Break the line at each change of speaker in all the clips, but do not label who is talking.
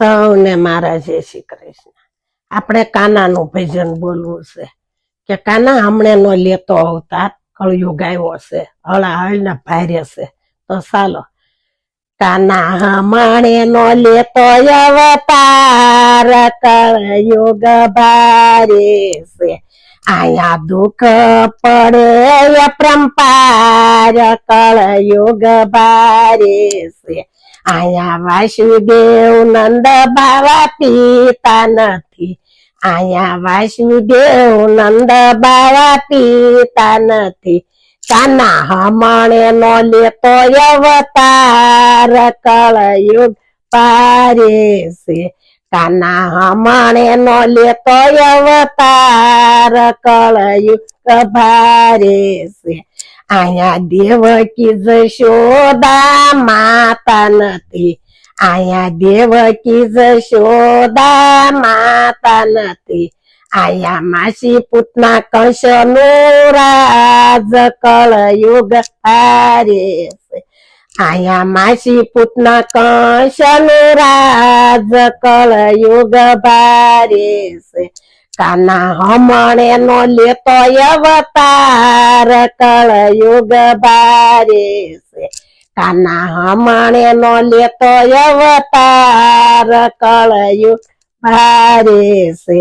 સૌને મારા જય શ્રી કૃષ્ણ. આપણે કાનાનું ભજન બોલવું છે. કે કાના હમણે નો લેતો અવતાર કળિયુગ આવ્યો છે. હળા હળના ભારે છે. તો ચાલો. કાના હમણે નો લેતો અવતાર કળયુગ ભારે છે. આયા દુઃખ પડે પરંપાર કળયુગ ભારે છે આયા વાસુદેવ નંદ બાવા પિતા નથી આયા વાસુદેવ નંદ બાવા પિતા નથી કાના હમણે નો લેતો અવતાર કળયુગ પારે છે કાના હમણે નો લેતો અવતાર કળયુગ ભારે છે અહીંયા દેવકી જશોદા માતા નથી અહીંયા દેવકી જશોદા માતા નથી આયા માસી પૂતના નો રાજ કળયુગ હારે આયા માસી પૂતના નો રાજ કળયુગ ભારે કાના હમણે નો લેતો અવતાર કળયુગ બારે છે. કાના હમણે નો લેતો અવતાર કળયુગ ભારે છે.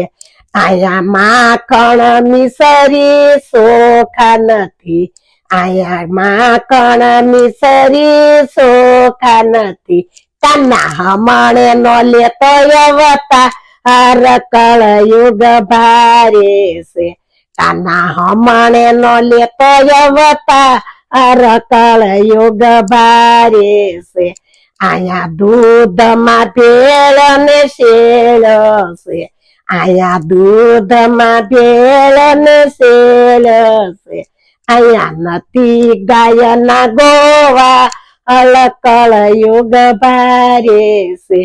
આયા માખણ મિસરી સોખા નથી. આયા માખણ મિસરી સોખા નથી. કાના હમણે નો લેતો અવતાર કળયુગ ભારે છે કાના હમણે નો લેતો અવતાર કળયુગ ભારે છે આયા દૂધમાં ભેળ ને શેળ છે આયા દૂધમાં ભેળ ને શેળ છે આયા નથી ગાયના ગોવા અલકળ યુગ ભારે છે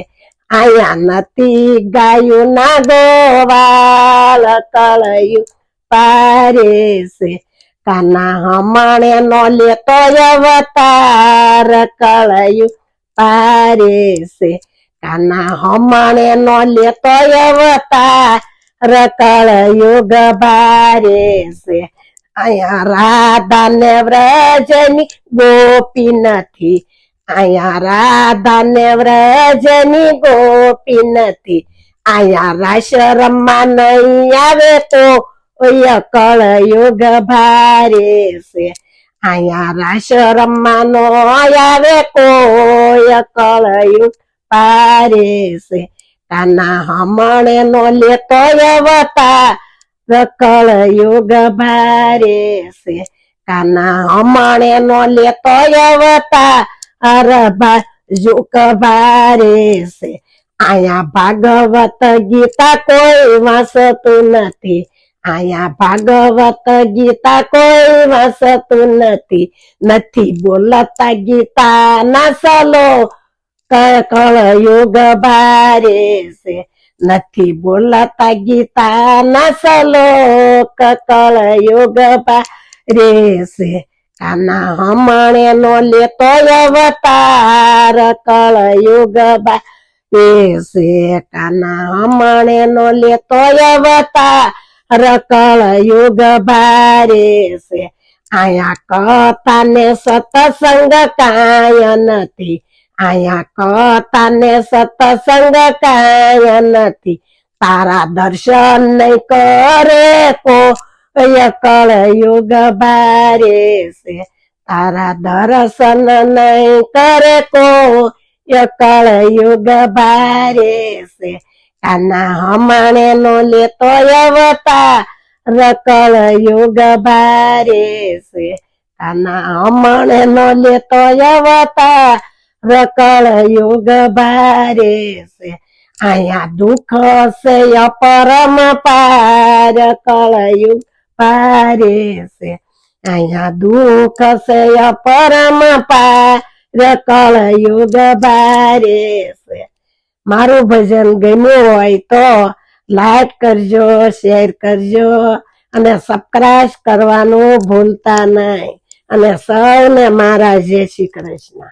આયા નથી ગાયું ના ગોવાલ કળયું પારે છે. કાના હમણે નો લેતો અવતાર કળયું પારે છે. કાના હમણે નો લેતો અવતાર કળયુગ ભારે છે. અહીંયા રાધા ને વ્રજની ગોપી નથી. અહીંયા રાધા ને વ્રજની ગોપી નથી. અહીંયા રાસ રમવા નહીં આવે તો ઓય કળયુગ ભારે છે. અહીંયા રાસ રમવાનો આવે કોય કળ યુગ ભારે છે. કાના હમણે નો લેતો કળ યુગ ભારે છે. કાના હમણે નો લેતો અવતાર યુગ ઝુકવારે છે આયા ભાગવત ગીતા કોઈ વાંસતું નથી. આયા ભાગવત ગીતા કોઈ વાંસતું નથી. નથી બોલતા ગીતા ના સલો કળયુગ ભારે છે નથી બોલતા ગીતા ના સલોક કળયુગ ભારે છે કાના હમણે નો લેતો અવતાર કળયુગ ભારે છે કાના હમણે નો લેતો અવતાર કળયુગ ભારે છે. આયા કથા ને સતસંગ કાય નથી. આયા કથા ને સતસંગ કાય નથી. તારા દર્શન નહીં કરે કો કળયુગ ભારે છે તારા દર્શન નહીં કરે કો યુગ ભારે છે કાના હમણે નો લેતો રકળ યુગ ભારે છે કાના હમણે નો લેતો રકળ યુગ ભારે છે અહીંયા દુઃખ છે અપરમ પાર કળયુગ પારે છે અહીંયા દુઃખ છે અપરમ પાર કળયુગ ભારે છે મારું ભજન ગમ્યું હોય તો લાઈક કરજો, શેર કરજો અને સબસ્ક્રાઇબ કરવાનું ભૂલતા નહીં. અને સૌને મારા જય શ્રી કૃષ્ણ.